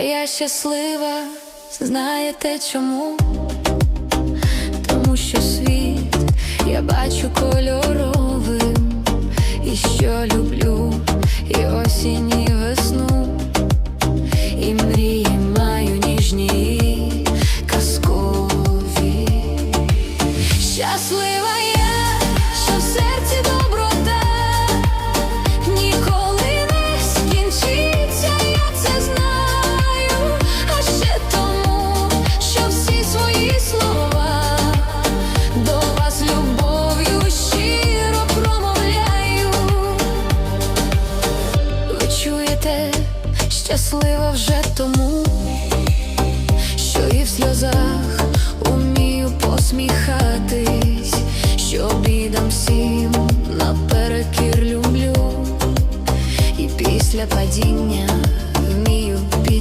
я щаслива, знаєте чому? Тому що світ я бачу кольоровим, і що люблю, і осінь, і весну, і мрії маю ніжні, казкові. Щаслива Чуєте, щаслива вже тому, що і в сльозах умію посміхатись, що бідам всім наперекір люблю, і після падіння